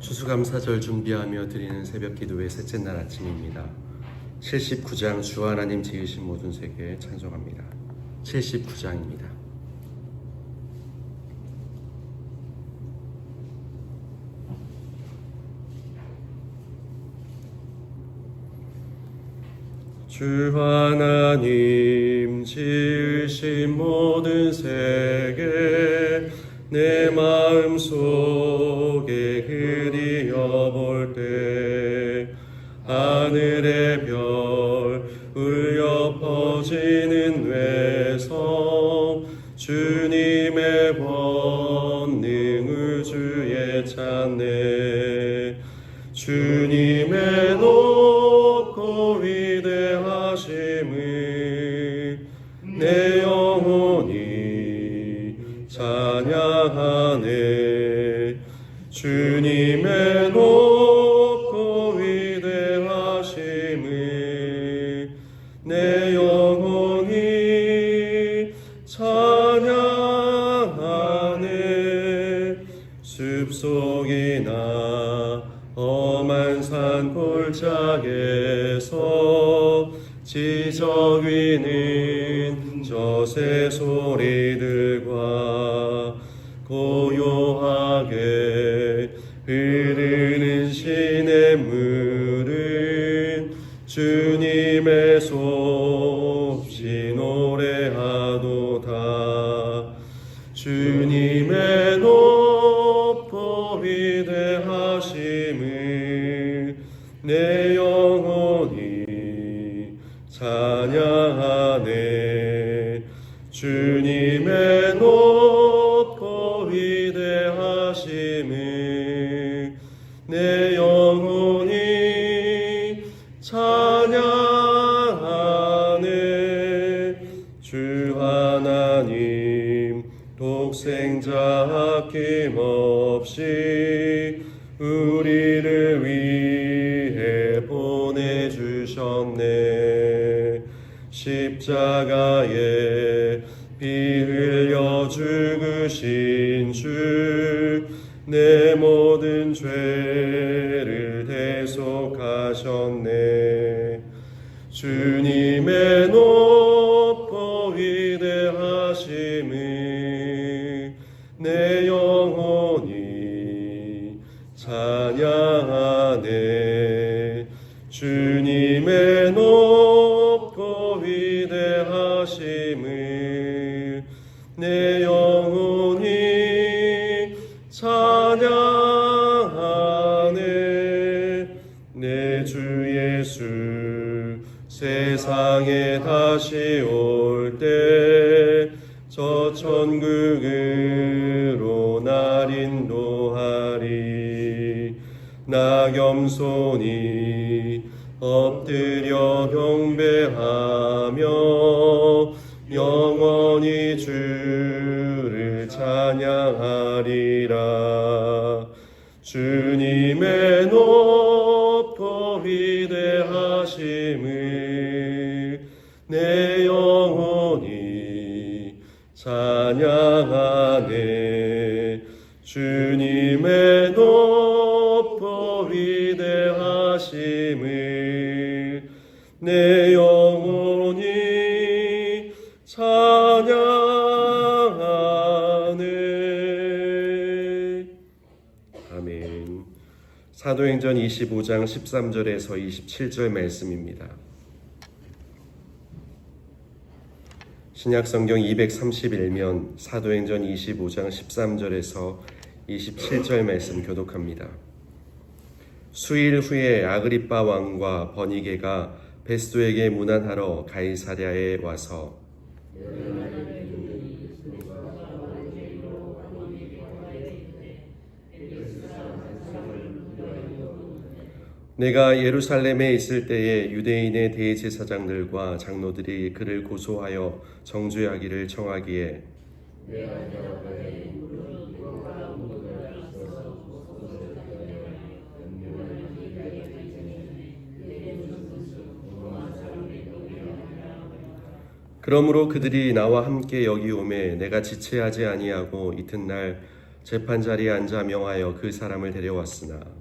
추수감사절 준비하며 드리는 새벽 기도의 셋째 날 아침입니다. 79장 주 하나님 지으신 모든 세계에 찬송합니다. 79장입니다. 주 하나님 지으신 모든 세계 내 마음 속에 그리어볼 때 하늘의 별 울려 퍼지는 외성 주님 위는 저새 소리들과 고요하게 흐르는 시냇물은 주님 독 내 영혼이 찬양하네 내 주 예수 세상에 다시 올 때 저 천국으로 날 인도하리. 나 겸손히 엎드려 경배하며 영원히 주를 찬양하리라. 주님의 높고 위대하심을 내 영혼이 찬양하네. 주님의 높고 위대하심 사도행전 25장 13절에서 27절 말씀입니다. 신약 성경 231면 사도행전 25장 13절에서 27절 말씀 교독합니다. 수일 후에 아그리빠 왕과 버니게가 베스도에게 문안하러 가이사랴에 와서 내가 예루살렘에 있을 때에 유대인의 대제사장들과 장로들이 그를 고소하여 정죄하기를 청하기에 그러므로 그들이 나와 함께 여기 오매 내가 지체하지 아니하고 이튿날 재판 자리에 앉아 명하여 그 사람을 데려왔으나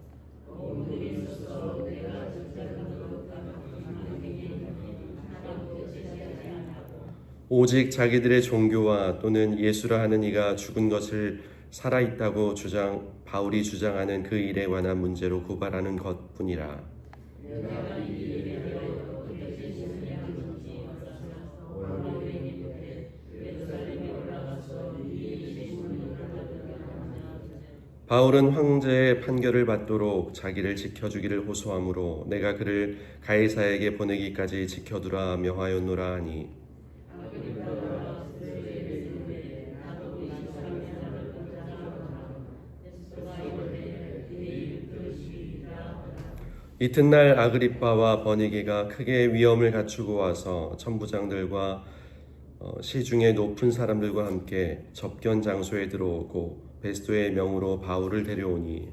오직 자기들의 종교와 또는 예수라 하는 이가 죽은 것을 살아 있다고 주장 바울이 주장하는 그 일에 관한 문제로 고발하는 것뿐이라. 바울은 황제의 판결을 받도록 자기를 지켜주기를 호소하므로 내가 그를 가이사에게 보내기까지 지켜두라 명하였노라 하니 이튿날 아그리빠와 버니게가 크게 위험을 갖추고 와서 천부장들과 어, 시중의 높은 사람들과 함께 접견 장소에 들어오고 베스도의 명으로 바울을 데려오니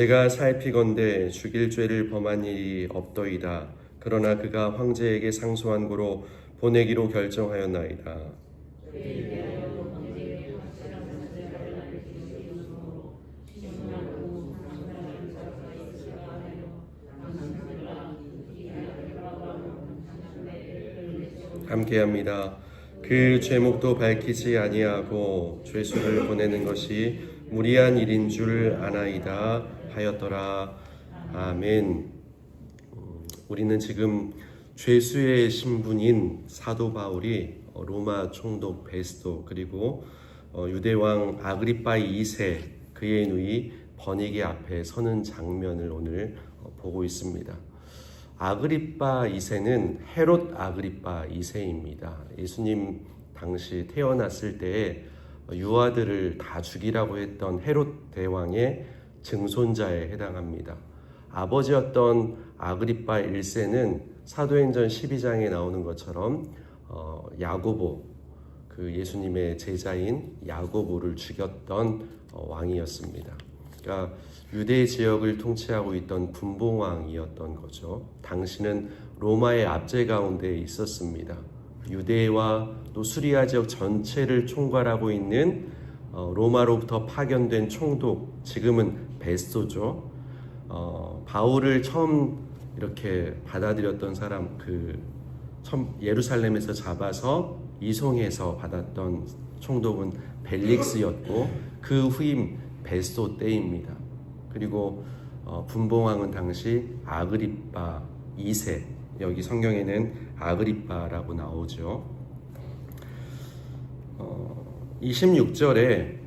내가 살피건대 죽일 죄를 범한 일이 없더이다. 그러나 그가 황제에게 상소한 고로 보내기로 결정하였나이다. 함께합니다. 그 죄목도 밝히지 아니하고 죄수를 보내는 것이 무리한 일인 줄 아나이다 하였더라. 아멘. 음, 우리는 지금 죄수의 신분인 사도 바울이 로마 총독 베스도 그리고 어, 유대왕 아그리파 2세 그의 누이 버니게 앞에 서는 장면을 오늘 어, 보고 있습니다. 아그리파 2세는 헤롯 아그리파 2세입니다. 예수님 당시 태어났을 때에 유아들을 다 죽이라고 했던 헤롯 대왕의 증손자에 해당합니다. 아버지였던 아그리파 1세는 사도행전 12장에 나오는 것처럼 어, 야고보 그 예수님의 제자인 야고보를 죽였던 어, 왕이었습니다. 그러니까 유대 지역을 통치하고 있던 분봉왕이었던 거죠. 당시는 로마의 압제 가운데 있었습니다. 유대와 또 수리아 지역 전체를 총괄하고 있는 어, 로마로부터 파견된 총독, 지금은 베스토죠. 어, 바울을 처음 이렇게 받아들였던 사람, 그 처음 예루살렘에서 잡아서 이송해서 받았던 총독은 벨릭스였고 그 후임 베스토 때입니다. 그리고 어, 분봉왕은 당시 아그리파 2세 여기 성경에는 아그리파라고 나오죠. 어, 26절에 어,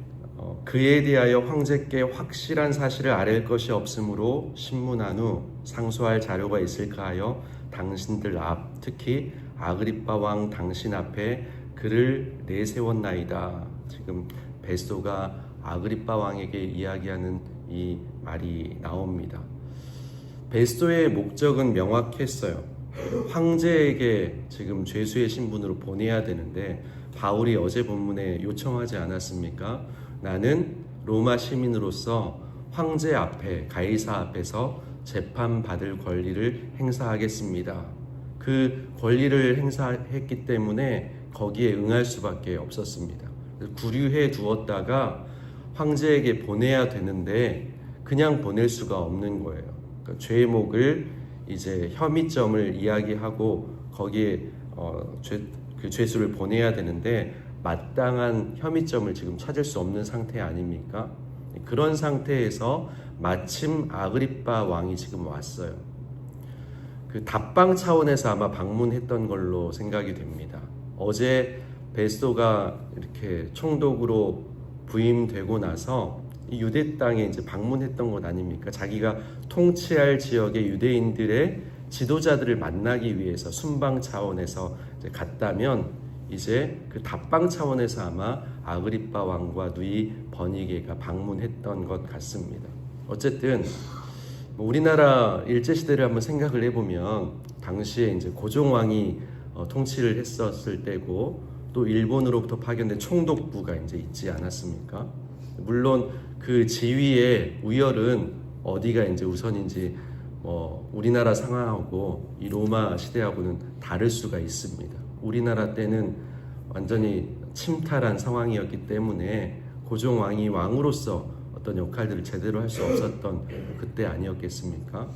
그에 대하여 황제께 확실한 사실을 아랠 것이 없으므로 신문한 후 상소할 자료가 있을까 하여 당신들 앞 특히 아그리파 왕 당신 앞에 그를 내세웠나이다. 지금 베스도가 아그리파 왕에게 이야기하는 이 말이 나옵니다. 베스도의 목적은 명확했어요. 황제에게 지금 죄수의 신분으로 보내야 되는데 바울이 어제 본문에 요청하지 않았습니까? 나는 로마 시민으로서 황제 앞에 가이사 앞에서 재판 받을 권리를 행사하겠습니다. 그 권리를 행사했기 때문에 거기에 응할 수밖에 없었습니다. 구류해 두었다가 황제에게 보내야 되는데 그냥 보낼 수가 없는 거예요. 그러니까 죄목을 이제 혐의점을 이야기하고 거기에 어, 죄, 그 죄수를 보내야 되는데 마땅한 혐의점을 지금 찾을 수 없는 상태 아닙니까? 그런 상태에서 마침 아그리파 왕이 지금 왔어요. 그 답방 차원에서 아마 방문했던 걸로 생각이 됩니다. 어제 베스도가 이렇게 총독으로 부임되고 나서 유대 땅에 이제 방문했던 것 아닙니까? 자기가 통치할 지역의 유대인들의 지도자들을 만나기 위해서 순방 차원에서 갔다면 이제 그 답방 차원에서 아마 아그리파 왕과 누이 버니게가 방문했던 것 같습니다. 어쨌든 뭐 우리나라 일제 시대를 한번 생각을 해보면 당시에 이제 고종 왕이 어, 통치를 했었을 때고 또 일본으로부터 파견된 총독부가 이제 있지 않았습니까? 물론 그 지위의 우열은 어디가 이제 우선인지 뭐 우리나라 상황하고 이 로마 시대하고는 다를 수가 있습니다. 우리나라 때는 완전히 침탈한 상황이었기 때문에 고종 왕이 왕으로서 어떤 역할들을 제대로 할 수 없었던 그때 아니었겠습니까?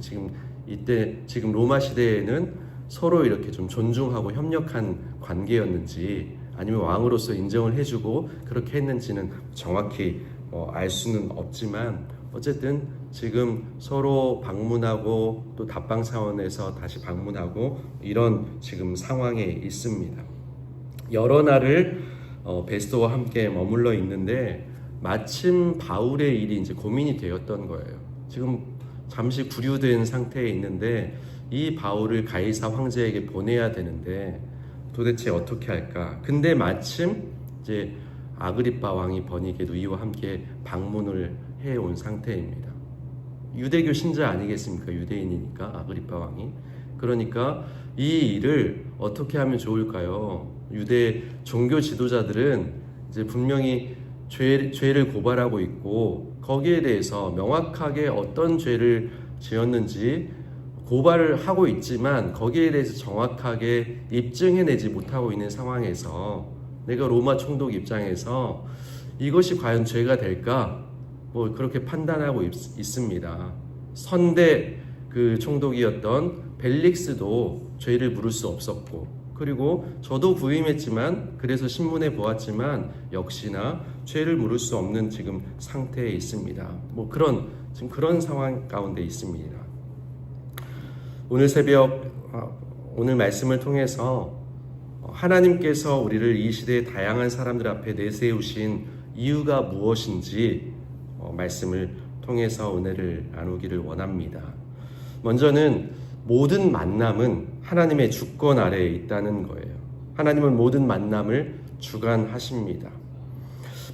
지금 이때 지금 로마 시대에는 서로 이렇게 좀 존중하고 협력한 관계였는지 아니면 왕으로서 인정을 해주고 그렇게 했는지는 정확히 어, 알 수는 없지만 어쨌든 지금 서로 방문하고 또 답방 차원에서 다시 방문하고 이런 지금 상황에 있습니다. 여러 날을 어, 베스토와 함께 머물러 있는데 마침 바울의 일이 이제 고민이 되었던 거예요. 지금 잠시 구류된 상태에 있는데 이 바울을 가이사 황제에게 보내야 되는데 도대체 어떻게 할까? 근데 마침 이제 아그리파 왕이 버니게도 이와 함께 방문을 해온 상태입니다. 유대교 신자 아니겠습니까? 유대인이니까 아그리파 왕이. 그러니까 이 일을 어떻게 하면 좋을까요? 유대 종교 지도자들은 이제 분명히 죄, 죄를 고발하고 있고 거기에 대해서 명확하게 어떤 죄를 지었는지 고발을 하고 있지만 거기에 대해서 정확하게 입증해내지 못하고 있는 상황에서 내가 로마 총독 입장에서 이것이 과연 죄가 될까? 뭐 그렇게 판단하고 있, 있습니다. 선대 그 총독이었던 벨릭스도 죄를 물을 수 없었고 그리고 저도 부임했지만 그래서 신문에 보았지만 역시나 죄를 물을 수 없는 지금 상태에 있습니다. 뭐 그런 지금 그런 상황 가운데 있습니다. 오늘 새벽 어, 오늘 말씀을 통해서 하나님께서 우리를 이 시대의 다양한 사람들 앞에 내세우신 이유가 무엇인지 어, 말씀을 통해서 은혜를 나누기를 원합니다. 먼저는 모든 만남은 하나님의 주권 아래에 있다는 거예요. 하나님은 모든 만남을 주관하십니다.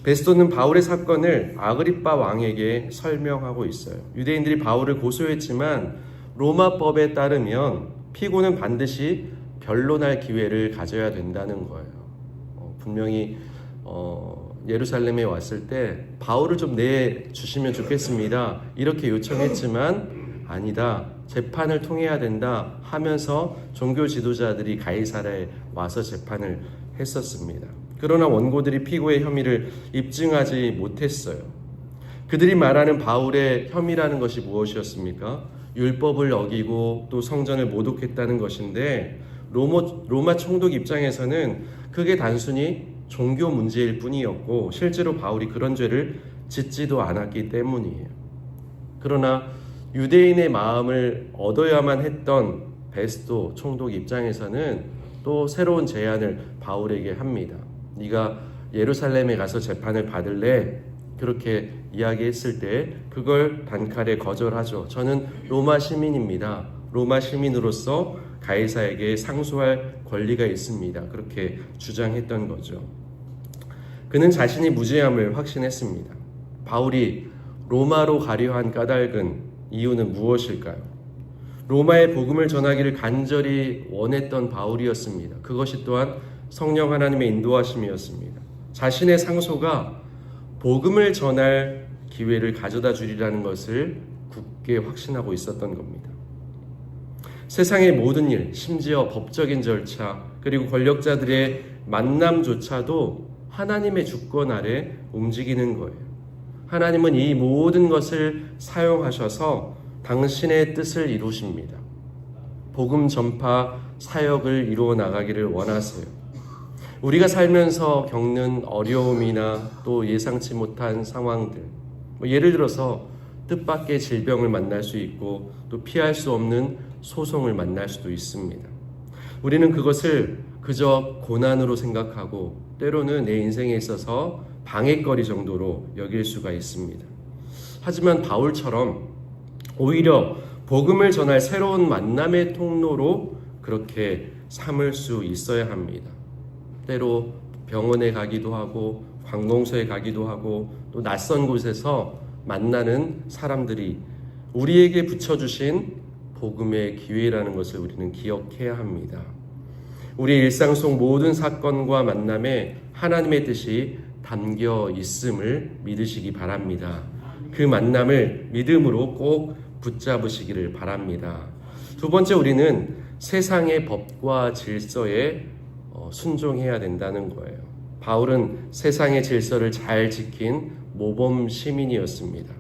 베스토는 바울의 사건을 아그리파 왕에게 설명하고 있어요. 유대인들이 바울을 고소했지만 로마법에 따르면 피고는 반드시 변론할 기회를 가져야 된다는 거예요. 어, 분명히 어, 예루살렘에 왔을 때 바울을 좀 내주시면 좋겠습니다. 이렇게 요청했지만 아니다. 재판을 통해야 된다 하면서 종교 지도자들이 가이사라에 와서 재판을 했었습니다. 그러나 원고들이 피고의 혐의를 입증하지 못했어요. 그들이 말하는 바울의 혐의라는 것이 무엇이었습니까? 율법을 어기고 또 성전을 모독했다는 것인데 로마, 로마 총독 입장에서는 그게 단순히 종교 문제일 뿐이었고 실제로 바울이 그런 죄를 짓지도 않았기 때문이에요. 그러나 유대인의 마음을 얻어야만 했던 베스도 총독 입장에서는 또 새로운 제안을 바울에게 합니다. 네가 예루살렘에 가서 재판을 받을래? 그렇게 이야기했을 때 그걸 단칼에 거절하죠. 저는 로마 시민입니다. 로마 시민으로서 가이사에게 상소할 권리가 있습니다. 그렇게 주장했던 거죠. 그는 자신이 무죄함을 확신했습니다. 바울이 로마로 가려 한 까닭은 이유는 무엇일까요? 로마의 복음을 전하기를 간절히 원했던 바울이었습니다. 그것이 또한 성령 하나님의 인도하심이었습니다. 자신의 상소가 복음을 전할 기회를 가져다 주리라는 것을 굳게 확신하고 있었던 겁니다. 세상의 모든 일, 심지어 법적인 절차, 그리고 권력자들의 만남조차도 하나님의 주권 아래 움직이는 거예요. 하나님은 이 모든 것을 사용하셔서 당신의 뜻을 이루십니다. 복음 전파 사역을 이루어 나가기를 원하세요. 우리가 살면서 겪는 어려움이나 또 예상치 못한 상황들, 뭐 예를 들어서 뜻밖의 질병을 만날 수 있고 또 피할 수 없는 소송을 만날 수도 있습니다. 우리는 그것을 그저 고난으로 생각하고 때로는 내 인생에 있어서 방해거리 정도로 여길 수가 있습니다. 하지만 바울처럼 오히려 복음을 전할 새로운 만남의 통로로 그렇게 삼을 수 있어야 합니다. 때로 병원에 가기도 하고 관공서에 가기도 하고 또 낯선 곳에서 만나는 사람들이 우리에게 붙여주신 복음의 기회라는 것을 우리는 기억해야 합니다. 우리 일상 속 모든 사건과 만남에 하나님의 뜻이 담겨 있음을 믿으시기 바랍니다. 그 만남을 믿음으로 꼭 붙잡으시기를 바랍니다. 두 번째 우리는 세상의 법과 질서에 어, 순종해야 된다는 거예요. 바울은 세상의 질서를 잘 지킨 모범 시민이었습니다.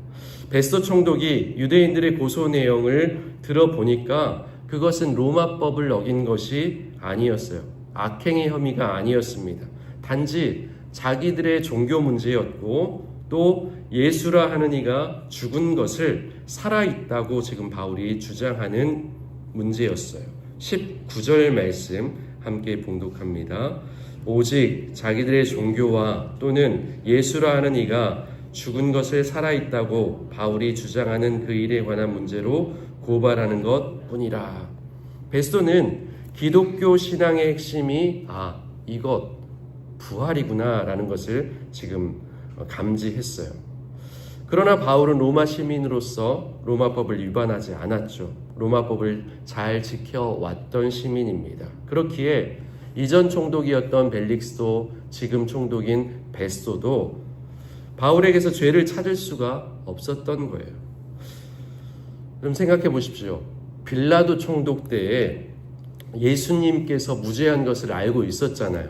베스토 총독이 유대인들의 고소 내용을 들어보니까 그것은 로마법을 어긴 것이 아니었어요. 악행의 혐의가 아니었습니다. 단지 자기들의 종교 문제였고 또 예수라 하는 이가 죽은 것을 살아있다고 지금 바울이 주장하는 문제였어요. 19절 말씀 함께 봉독합니다. 오직 자기들의 종교와 또는 예수라 하는 이가 죽은 것을 살아있다고 바울이 주장하는 그 일에 관한 문제로 고발하는 것 뿐이라. 베스토는 기독교 신앙의 핵심이 아, 이것, 부활이구나 라는 것을 지금 감지했어요. 그러나 바울은 로마 시민으로서 로마법을 위반하지 않았죠. 로마법을 잘 지켜왔던 시민입니다. 그렇기에 이전 총독이었던 벨릭스도 지금 총독인 베스토도 바울에게서 죄를 찾을 수가 없었던 거예요. 그럼 생각해 보십시오. 빌라도 총독 때에 예수님께서 무죄한 것을 알고 있었잖아요.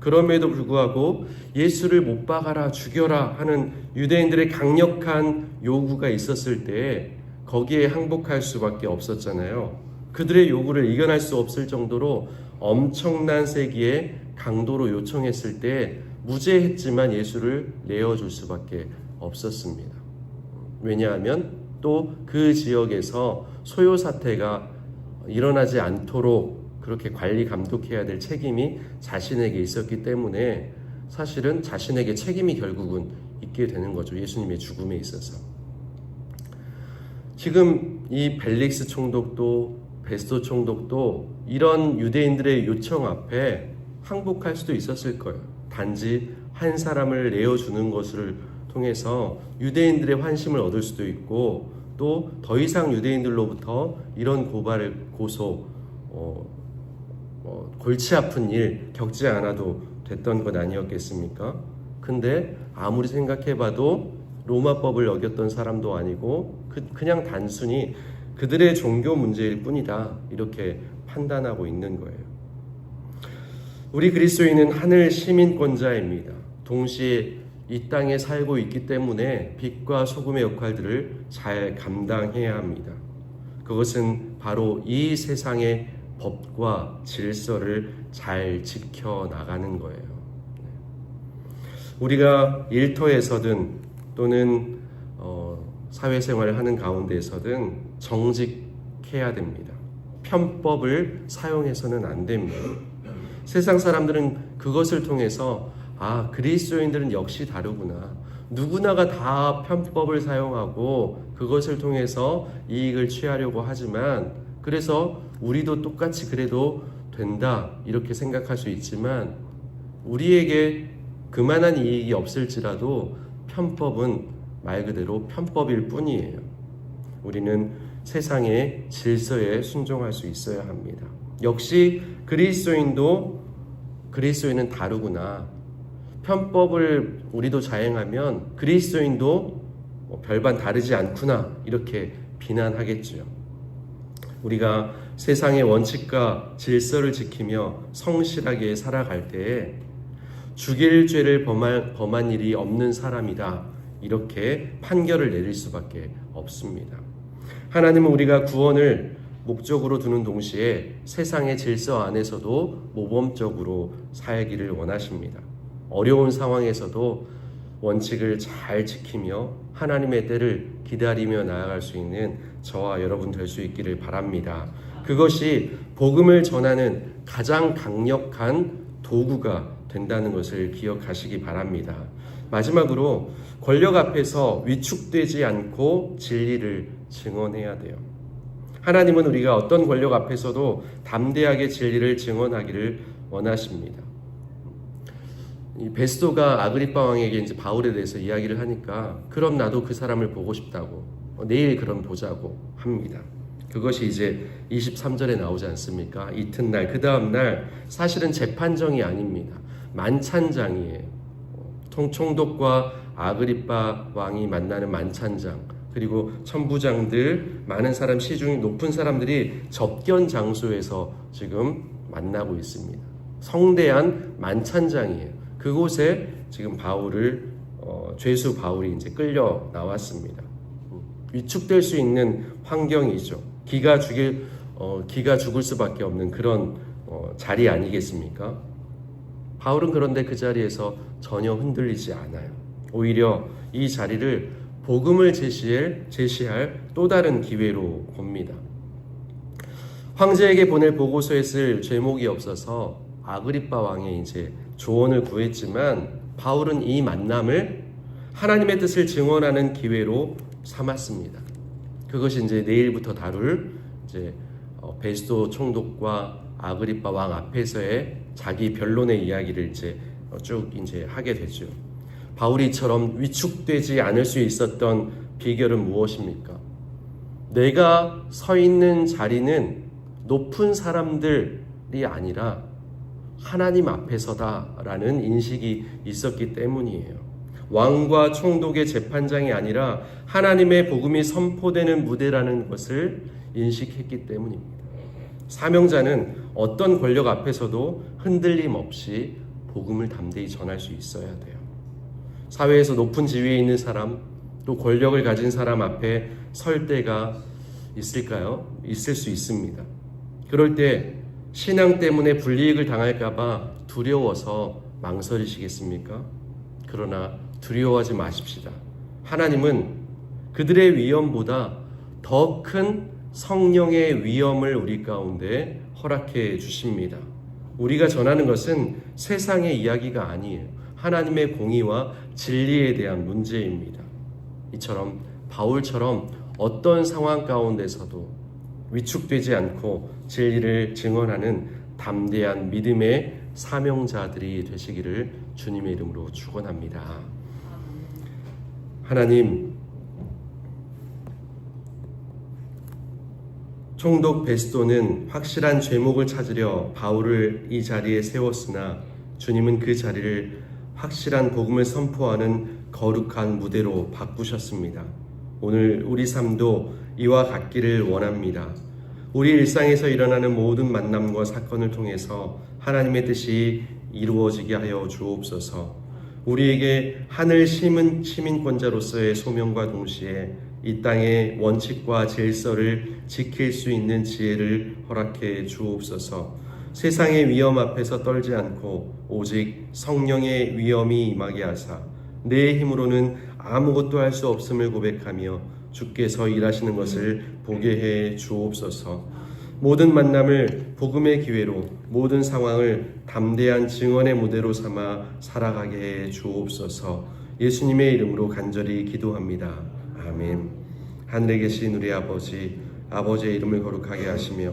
그럼에도 불구하고 예수를 못 박아라, 죽여라 하는 유대인들의 강력한 요구가 있었을 때 거기에 항복할 수밖에 없었잖아요. 그들의 요구를 이겨낼 수 없을 정도로 엄청난 세기의 강도로 요청했을 때 무죄했지만 예수를 내어줄 수밖에 없었습니다. 왜냐하면 또 그 지역에서 소요 사태가 일어나지 않도록 그렇게 관리 감독해야 될 책임이 자신에게 있었기 때문에 사실은 자신에게 책임이 결국은 있게 되는 거죠. 예수님의 죽음에 있어서. 지금 이 벨릭스 총독도 베스토 총독도 이런 유대인들의 요청 앞에 항복할 수도 있었을 거예요. 단지 한 사람을 내어주는 것을 통해서 유대인들의 환심을 얻을 수도 있고 또 더 이상 유대인들로부터 이런 고발을 고소 어, 어, 골치 아픈 일 겪지 않아도 됐던 것 아니었겠습니까? 근데 아무리 생각해봐도 로마법을 어겼던 사람도 아니고 그, 그냥 단순히 그들의 종교 문제일 뿐이다 이렇게 판단하고 있는 거예요. 우리 그리스도인은 하늘 시민권자입니다. 동시에 이 땅에 살고 있기 때문에 빛과 소금의 역할들을 잘 감당해야 합니다. 그것은 바로 이 세상의 법과 질서를 잘 지켜 나가는 거예요. 우리가 일터에서든 또는 어, 사회생활을 하는 가운데에서든 정직해야 됩니다. 편법을 사용해서는 안 됩니다. 세상 사람들은 그것을 통해서 아, 그리스도인들은 역시 다르구나. 누구나가 다 편법을 사용하고 그것을 통해서 이익을 취하려고 하지만 그래서 우리도 똑같이 그래도 된다. 이렇게 생각할 수 있지만 우리에게 그만한 이익이 없을지라도 편법은 말 그대로 편법일 뿐이에요. 우리는 세상의 질서에 순종할 수 있어야 합니다. 역시 그리스도인도 그리스도인은 다르구나. 편법을 우리도 자행하면 그리스도인도 뭐 별반 다르지 않구나 이렇게 비난하겠죠. 우리가 세상의 원칙과 질서를 지키며 성실하게 살아갈 때에 죽일 죄를 범한, 범한 일이 없는 사람이다 이렇게 판결을 내릴 수밖에 없습니다. 하나님은 우리가 구원을 목적으로 두는 동시에 세상의 질서 안에서도 모범적으로 살기를 원하십니다. 어려운 상황에서도 원칙을 잘 지키며 하나님의 때를 기다리며 나아갈 수 있는 저와 여러분 될 수 있기를 바랍니다. 그것이 복음을 전하는 가장 강력한 도구가 된다는 것을 기억하시기 바랍니다. 마지막으로 권력 앞에서 위축되지 않고 진리를 증언해야 돼요. 하나님은 우리가 어떤 권력 앞에서도 담대하게 진리를 증언하기를 원하십니다. 이 베스도가 아그리파 왕에게 이제 바울에 대해서 이야기를 하니까 그럼 나도 그 사람을 보고 싶다고 어, 내일 그럼 보자고 합니다. 그것이 이제 23절에 나오지 않습니까? 이튿날 그 다음 날 사실은 재판정이 아닙니다. 만찬장이에요. 통 총독과 아그리빠 왕이 만나는 만찬장 그리고 천부장들 많은 사람 시중 높은 사람들이 접견 장소에서 지금 만나고 있습니다. 성대한 만찬장이에요. 그곳에 지금 바울을 어, 죄수 바울이 이제 끌려 나왔습니다. 위축될 수 있는 환경이죠. 기가 죽일 어, 기가 죽을 수밖에 없는 그런 어, 자리 아니겠습니까? 바울은 그런데 그 자리에서 전혀 흔들리지 않아요. 오히려 이 자리를 복음을 제시할, 제시할 또 다른 기회로 봅니다. 황제에게 보낼 보고서에 쓸 제목이 없어서 아그리빠 왕의 이제 조언을 구했지만 바울은 이 만남을 하나님의 뜻을 증언하는 기회로 삼았습니다. 그것이 이제 내일부터 다룰 이제 어, 베스도 총독과 아그리빠 왕 앞에서의 자기 변론의 이야기를 이제 어, 쭉 이제 하게 되죠. 바울이처럼 위축되지 않을 수 있었던 비결은 무엇입니까? 내가 서 있는 자리는 높은 사람들이 아니라 하나님 앞에서다라는 인식이 있었기 때문이에요. 왕과 총독의 재판장이 아니라 하나님의 복음이 선포되는 무대라는 것을 인식했기 때문입니다. 사명자는 어떤 권력 앞에서도 흔들림 없이 복음을 담대히 전할 수 있어야 돼요. 사회에서 높은 지위에 있는 사람, 또 권력을 가진 사람 앞에 설 때가 있을까요? 있을 수 있습니다. 그럴 때 신앙 때문에 불이익을 당할까봐 두려워서 망설이시겠습니까? 그러나 두려워하지 마십시다. 하나님은 그들의 위험보다 더 큰 성령의 위험을 우리 가운데 허락해 주십니다. 우리가 전하는 것은 세상의 이야기가 아니에요. 하나님의 공의와 진리에 대한 문제입니다. 이처럼 바울처럼 어떤 상황 가운데서도 위축되지 않고 진리를 증언하는 담대한 믿음의 사명자들이 되시기를 주님의 이름으로 축원합니다. 하나님 총독 베스도는 확실한 죄목을 찾으려 바울을 이 자리에 세웠으나 주님은 그 자리를 확실한 복음을 선포하는 거룩한 무대로 바꾸셨습니다. 오늘 우리 삶도 이와 같기를 원합니다. 우리 일상에서 일어나는 모든 만남과 사건을 통해서 하나님의 뜻이 이루어지게 하여 주옵소서. 우리에게 하늘 시민, 시민권자로서의 소명과 동시에 이 땅의 원칙과 질서를 지킬 수 있는 지혜를 허락해 주옵소서. 세상의 위험 앞에서 떨지 않고 오직 성령의 위험이 임하게 하사 내 힘으로는 아무것도 할 수 없음을 고백하며 주께서 일하시는 것을 보게 해 주옵소서. 모든 만남을 복음의 기회로 모든 상황을 담대한 증언의 무대로 삼아 살아가게 해 주옵소서. 예수님의 이름으로 간절히 기도합니다. 아멘. 하늘에 계신 우리 아버지, 아버지의 이름을 거룩하게 하시며